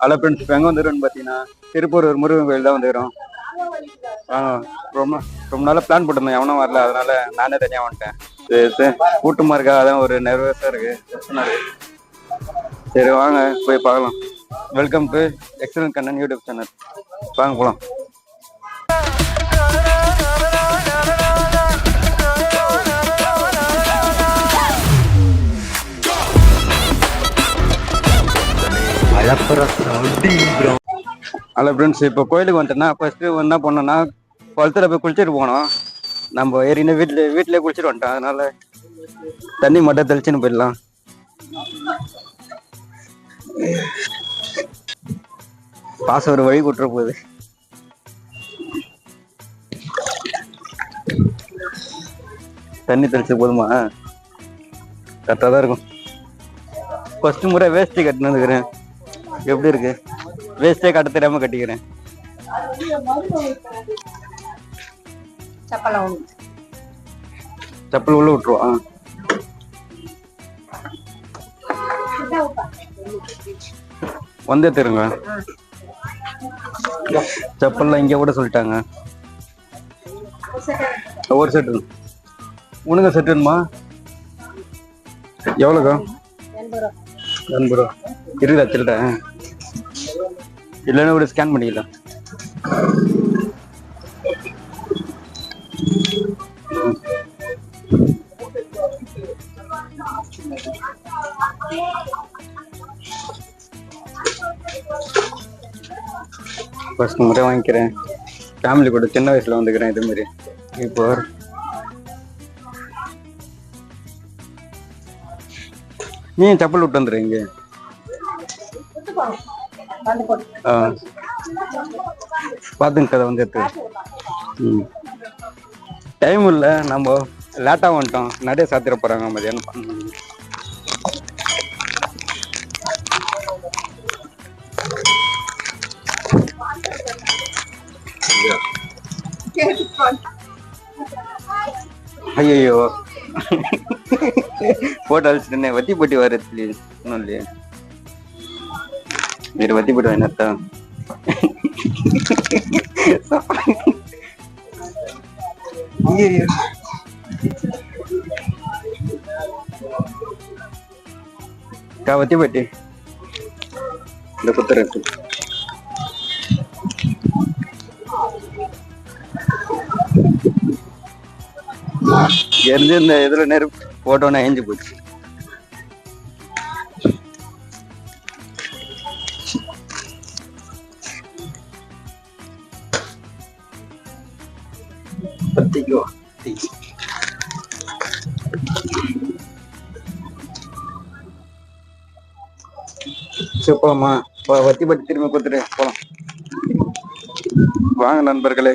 Hello friends இப்போ எங்கே வந்துடும் பார்த்தீங்கன்னா திருப்பூர் ஒரு முருகன் கோயில் தான் வந்துடும் ரொம்ப ரொம்ப நாளாக பிளான் போட்டிருந்தேன் எவனும் வரல. அதனால நானே தனியாக வந்துட்டேன். சரி சரி. கூட்டமாக இருக்கா? அதான் ஒரு நர்வஸாக இருக்கு. பிரச்சனை சரி வாங்க போய் பார்க்கலாம். Welcome to excellent Kannan YouTube channel வாங்க போகலாம் ஹலோ ஃப்ரெண்ட்ஸ் இப்போ கோயிலுக்கு வந்துட்டேன்னா ஃபர்ஸ்ட்டு என்ன பண்ணோம்னா குளத்துல போய் குளிச்சுட்டு போனோம். நம்ம ஏறின வீட்டில் வீட்டிலே குளிச்சுட்டு வந்துட்டோம். அதனால தண்ணி மட்டும் தெளிச்சுன்னு போயிடலாம். பாசம் ஒரு வழி கூட்டுற போகுது. தண்ணி தெளிச்சு போதுமா? கரெக்டாக தான் இருக்கும். ஃபர்ஸ்ட் முறை வேஷ்டி கட்டினு இருக்கிறேன் எப்படி இருக்கு? வேஸ்டே கட்ட தெரியாம கட்டிக்கிறேன். சப்பலை உள்ள விட்டுருவான் வந்தே தருங்க. செப்பல்லாம் இங்க கூட சொல்லிட்டாங்க. ஒரு செட்டு உனக்கு செட் வேணுமா? எவ்வளோக்கா? எண்பது ரூபா. இருக்குதா சில்லற இல்லைன்னா கூட ஸ்கேன் பண்ணிக்கலாம் ஃபர்ஸ்ட் முறை வாங்கிக்கிறேன். ஃபேமிலி கூட சின்ன வயசில் வந்துக்கிறேன் இது மாதிரி. இப்போ நீ செப்பல் விட்டு வந்துடுறீங்க பார்த்துங்க கதை வந்து எடுத்து டைம் இல்லை நம்ம லேட்டாக வந்துட்டோம். நிறைய சாத்திர போகிறாங்க மதியானம். ஐயோ போட்டோ அழிச்சிட்டேனே வத்தி போட்டி வரது இன்னும் இல்லையே. మీరు వద్ది బిడ్డ అయినత్త కాబట్టి పెట్టి இந்த குத்துற இருக்கு எரிஞ்சு இந்த இதுல நெருப்பு போட்டோன்னே ஏஞ்சி போச்சு பத்திக்கோ சரி போலாமா? வ- பட்டி திரும்ப கொடுத்துட்டு போலாம். வாங்க நண்பர்களே.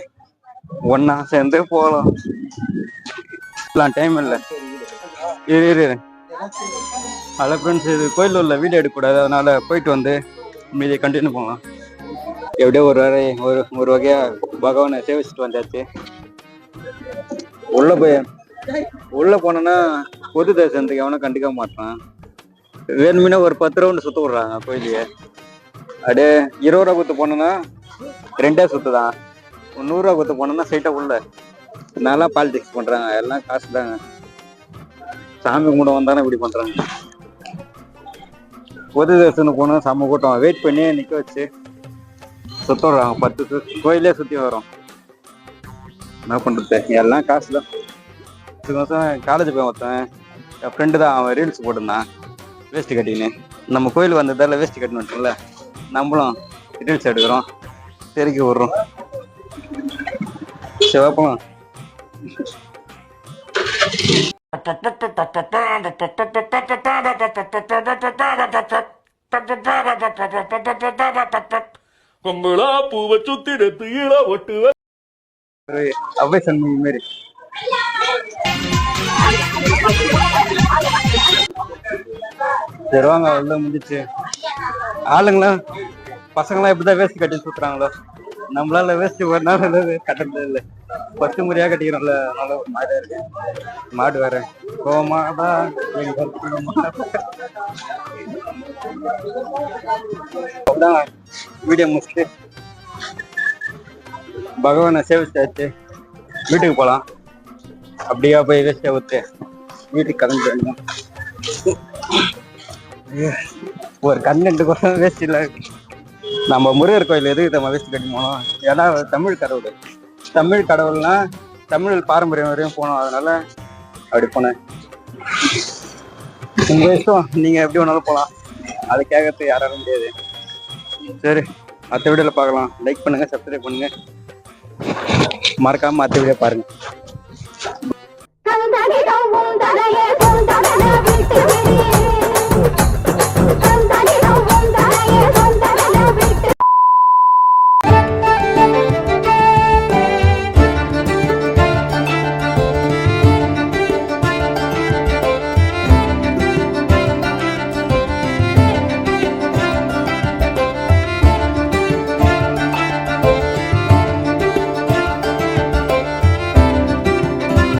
ஒன்னா சேர்ந்து போகலாம் டைம் இல்லை. இரு இரு இரு. ஹலோ ஃப்ரெண்ட்ஸ் இது கோயில் உள்ள வீடியோ எடுக்கக்கூடாது. அதனால போயிட்டு வந்து மீதி கண்டினியூ போகலாம் எப்படியோ ஒரு வரை ஒரு ஒரு வகையா பகவானை சேவிச்சுட்டு வந்தாச்சு. உள்ள போய் உள்ள போனோன்னா பொது தரிசனத்துக்கு எவனும் கண்டுக்க மாட்டான். வேணுமுன்னே ஒரு பத்து ரவுண்டு சுத்த விடுறாங்க கோயிலையே அப்படியே இருபது ரூபா குத்து போனோன்னா ரெண்டே சுத்துதான். நூறுரூவா குத்து போனோன்னா சைட்டா உள்ள. நல்லா பாலிடிக்ஸ் பண்றாங்க எல்லாம் காசு தாங்க சாமி கும்பிட வந்தானே இப்படி பண்றாங்க. பொது தரிசனம் போனோம் செம்ம கூட்டம். வெயிட் பண்ணி நிக்க வச்சு சுத்த விடுறாங்க பத்து கோயிலே சுத்தி வரோம் என்ன பண்ணுறது எல்லாம் காசு தான் இது மாதம் காலேஜ் போய் ஒருத்தன் என் ஃப்ரெண்டு தான் அவன் ரீல்ஸ் போட்டிருந்தான் வேஸ்ட் கட்டின்னு நம்ம கோயில் வந்ததால வேஸ்ட் கட்டினோம்ல நம்மளும் ரீல்ஸ் எடுக்கிறோம். தெருக்கி விடுறோம் சிவப்பலாம் வைப்போம் பூவை சுத்திடத்து ஈழ ஒட்டுவ அவ்வை சண்முகி மாரி சரி வாங்க உள்ள முடிஞ்சிச்சு. ஆளுங்களாம் பசங்களாம் இப்படிதான் வேஸ்ட் கட்டி சுத்துறாங்களோ? நம்மளால வேஸ்ட் ஒரு நாள் கட்டுறது இல்லை பத்து முறையா கட்டிக்கிறோம்ல அதனால ஒரு மாதிரியா இருக்கு. மாடு வேற. கோமாடா எங்கள் அதான் வீடியோ முடிச்சுட்டு பகவானை சேவிச்சாச்சு. வீட்டுக்கு போகலாம் அப்படியே போய் வேஸ்ட்டை ஊத்து வீட்டுக்கு கிளம்பி வரணும். ஒரு கண்டென்ட் கூட வேஸ்ட் இல்லை. நம்ம முருகர் கோயில் எதுக்கு நம்ம வேஸ்ட் கட்டி போனோம்? ஏன்னா தமிழ் கடவுள். தமிழ் கடவுள்னா தமிழ் பாரம்பரியம் வரையும் போனோம். அதனால அப்படி போனேன். உங்க இஷ்டம். நீங்க எப்படி வேணாலும் போகலாம் அது கேட்கறதுக்கு யாராலும் முடியாது. சரி அடுத்த வீடியோவில் பார்க்கலாம். லைக் பண்ணுங்க சப்ஸ்கிரைப் பண்ணுங்க. மறக்காம மற்ற வீடியோ பாருங்க.